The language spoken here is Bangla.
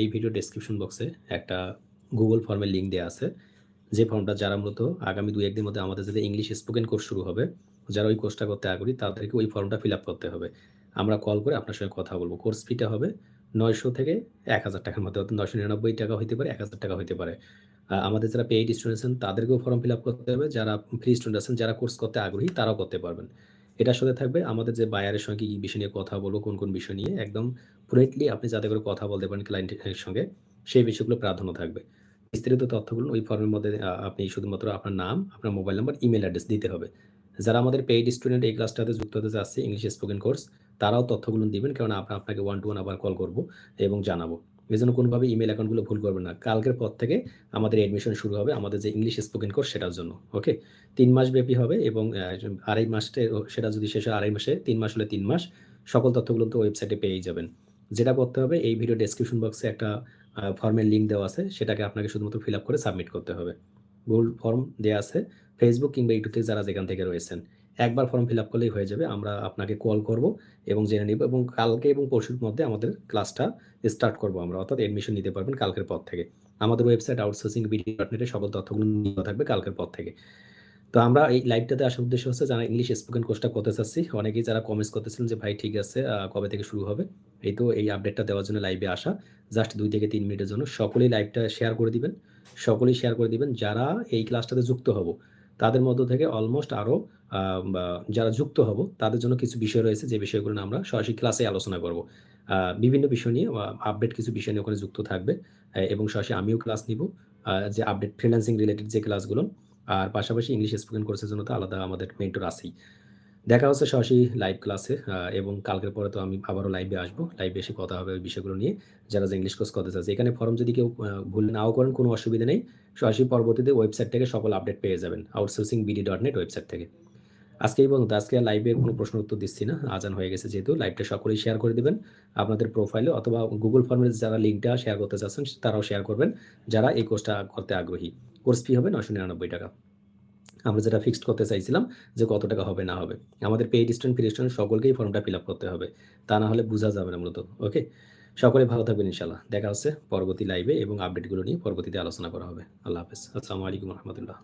এই ভিডিও ডেসক্রিপশন বক্সে একটা গুগল ফর্মের লিঙ্ক দেওয়া আছে। যে ফর্মটা যারা মূলত আগামী দুই একদিন মধ্যে আমাদের যাতে ইংলিশ স্পোকেন কোর্স শুরু হবে, যারা ওই কোর্সটা করতে আগ্রহী, তাদেরকে ওই ফর্মটা ফিল আপ করতে হবে। আমরা কল করে আপনার সঙ্গে কথা বলব। কোর্স ফিটা হবে নয়শো থেকে এক হাজার টাকার মধ্যে, অর্থাৎ নয়শো নিরানব্বই টাকা হতে পারে, এক হাজার টাকা হতে পারে। আমাদের যারা পেইড স্টুডেন্ট আছেন, তাদেরকেও ফর্ম ফিল আপ করতে হবে। যারা ফ্রি স্টুডেন্ট আছেন, যারা কোর্স করতে আগ্রহী, তারাও করতে পারবেন। এটার সাথে থাকবে আমাদের যে বায়ারের সঙ্গে কি বিষয় নিয়ে কথা বলব, কোন কোন বিষয় নিয়ে, একদম পুরেটলি আপনি যাতে করে কথা বলতে পারেন ক্লায়েন্টের সঙ্গে, সেই বিষয়গুলো প্রাধান্য থাকবে। বিস্তারিত তথ্যগুলো ওই ফর্মের মধ্যে আপনি শুধুমাত্র আপনার নাম, আপনার মোবাইল নাম্বার ইমেল অ্যাড্রেস দিতে হবে। যারা আমাদের পেইড স্টুডেন্ট এই ক্লাসটাতে যুক্ত হতে যাচ্ছে ইংলিশ স্পোকেন কোর্স তারাও তথ্যগুলো দিবেন কারণ আমরা আপনাকে ওয়ান টু ওয়ান আবার কল করব এবং জানাব। এই জন্য কোনোভাবে ইমেল অ্যাকাউন্টগুলো ভুল করবেন না। কালকের পর থেকে আমাদের এডমিশন শুরু হবে, আমাদের যে ইংলিশ স্পোকেন কোর্স সেটার জন্য ওকে তিন মাস ব্যাপী হবে এবং আড়াই মাসে সেটা যদি শেষ হয়, আড়াই মাসে তিন মাস হলে তিন মাস, সকল তথ্যগুলো তো ওয়েবসাইটে পেয়েই যাবেন। যেটা করতে হবে, এই ভিডিও ডেসক্রিপশন বক্সে একটা ফর্মের লিঙ্ক দেওয়া আছে, সেটাকে আপনাকে শুধুমাত্র ফিল আপ করে সাবমিট করতে হবে। গুগল ফর্ম দেওয়া আছে ফেসবুক কিংবা ইউটিউব থেকে যারা যেখান থেকে রয়েছেন। একবার ফর্ম ফিল আপ করলেই হয়ে যাবে। আমরা আপনাকে কল করব এবং জেনে নিব এবং কালকে এবং পরশুর মধ্যে আমাদের ক্লাসটা স্টার্ট করব আমরা। অর্থাৎ এডমিশন নিতে পারবেন কালকের পর থেকে। আমাদের ওয়েবসাইট আউটসোর্সিং বিডি ডট নেটে সকল তথ্যগুলো দেওয়া থাকবে কালকের পর থেকে। তো আমরা এই লাইভটাতে আসার উদ্দেশ্য হচ্ছে যারা ইংলিশ স্পোকেন কোর্সটা করতে চাচ্ছি, অনেকেই যারা কমেন্টস করতেছিলেন যে, ভাই, ঠিক আছে কবে থেকে শুরু হবে? এই তো এই আপডেটটা দেওয়ার জন্য লাইভে আসা। জাস্ট দুই থেকে তিন মিনিটের জন্য সকলেই লাইভটা শেয়ার করে দিবেন। সকলেই শেয়ার করে দিবেন। যারা এই ক্লাসটাতে যুক্ত হব তাদের মধ্য থেকে অলমোস্ট আরও যারা যুক্ত হব, তাদের জন্য কিছু বিষয় রয়েছে যে বিষয়গুলো আমরা সরাসরি ক্লাসে আলোচনা করব। বিভিন্ন বিষয় নিয়ে আপডেট কিছু বিষয় নিয়ে ওখানে যুক্ত থাকবে। এবং সরাসরি আমিও ক্লাস নিব যে আপডেট ফ্রিল্যান্সিং রিলেটেড যে ক্লাসগুলো আর পাশাপাশি ইংলিশ স্পোকেন কোর্সের জন্য তো আলাদা আমাদের মেন্টর আছেই। দেখা হচ্ছে সরাসরি লাইভ ক্লাসে এবং কালকের পরে তো আমি আবারও লাইভে আসব। লাইভে এসে কথা হবে ওই বিষয়গুলো নিয়ে। যারা যে ইংলিশ কোর্স করতে চাচ্ছে, এখানে ফর্ম যদি কেউ ভুল নাও করেন, কোনো অসুবিধা নেই। সরাসরি পরবর্তীতে ওয়েবসাইট থেকে সকল আপডেট পেয়ে যাবেন। Outsourcing BD dot net website থেকে। আজকে এই পর্যন্ত। আজকে লাইভে কোনো প্রশ্ন উত্তর দিচ্ছি না। আজান হয়ে গেছে যেহেতু। লাইভটা সকলেই শেয়ার করে দেবেন। আপনাদের প্রোফাইলে অথবা গুগল ফর্মের যারা লিঙ্কটা শেয়ার করতে চাচ্ছেন, তারাও শেয়ার করবেন। যারা এই কোর্সটা করতে আগ্রহী। কোর্স ফি হবে নশো নিরানব্বই টাকা। আমরা যেটা ফিক্সড করতে চাইছিলাম যে কত টাকা হবে, না হবে। আমাদের পেইড স্টুডেন্ট ফ্রি স্টুডেন্ট সকলকেই ফর্মটা ফিল আপ করতে হবে। তা না হলে বোঝা যাবে না মূলত ওকে সকলে ভালো থাকবেন ইনশাল্লাহ দেখা হচ্ছে পরবর্তী লাইভে এবং আপডেটগুলো নিয়ে পরবর্তীতে আলোচনা করা হবে। আল্লাহ হাফেজ। আসসালামু আলাইকুম রহমতুল্লাহ।